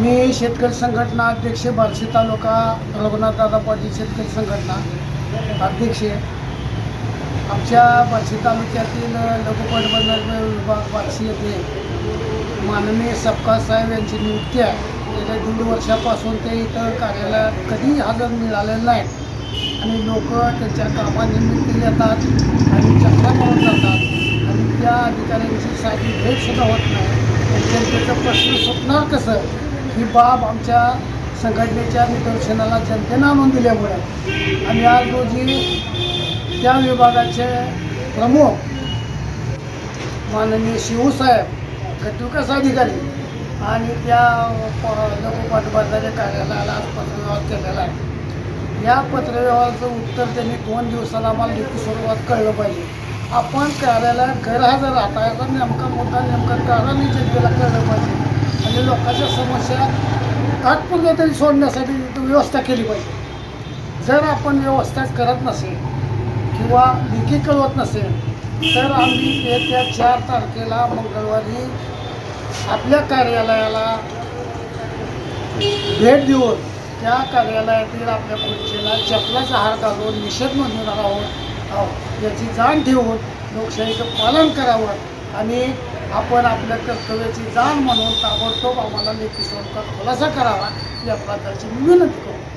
मी शेतकरी संघटना अध्यक्ष बार्शी तालुका रघुनाथदादा पाटील शेतकरी संघटना अध्यक्ष आमच्या बार्शी तालुक्यातील लघुपटबंधन विभाग बार्शी येथे माननीय सपका साहेब यांची नियुक्ती आहे. गेल्या दीड वर्षापासून ते इथं कार्यालयात कधीही हजर मिळालेलं नाही आणि लोक त्यांच्या कामानिमित्त येतात आणि चक्रा करून जातात. आणि त्या अधिकाऱ्यांची साधी भेटसुद्धा होत नाही. त्यांच्या प्रश्न सुटणार कसं? ही बाब आमच्या संघटनेच्या निदर्शनाला जनतेनं आणून दिल्यामुळे आणि आज रोजी त्या विभागाचे प्रमुख माननीय शिवसाहेब गटविकास अधिकारी आणि त्या प- कार्यालयाला आज पत्रव्यवहार केलेला आहे. या पत्रव्यवहाराचं उत्तर त्यांनी दोन दिवसाला आम्हाला लेखी स्वरूपात कळलं पाहिजे. आपण कार्यालयात गैरहजर राहता याचा नेमका मुद्दा नेमका कारण जनतेला कळलं पाहिजे. लोकांच्या समस्या तात्पुरत्या तरी सोडण्यासाठी इथं व्यवस्था केली पाहिजे. जर आपण व्यवस्था करत नसेल किंवा लेखी कळवत नसेल तर आम्ही येत्या चार तारखेला मंगळवारी आपल्या कार्यालयाला भेट देऊन त्या कार्यालयातील आपल्या खुर्चीला चपलाचा हार घालून निषेध नोंदवणार आहोत. आहोत याची जाण ठेवून लोकशाहीचं पालन करावं आणि आपण आपल्या कर्तव्याची जाण म्हणून ताबडतोब आम्हाला लेखी स्वरूपात खुलासा करावा या प्रकारची विनंती करू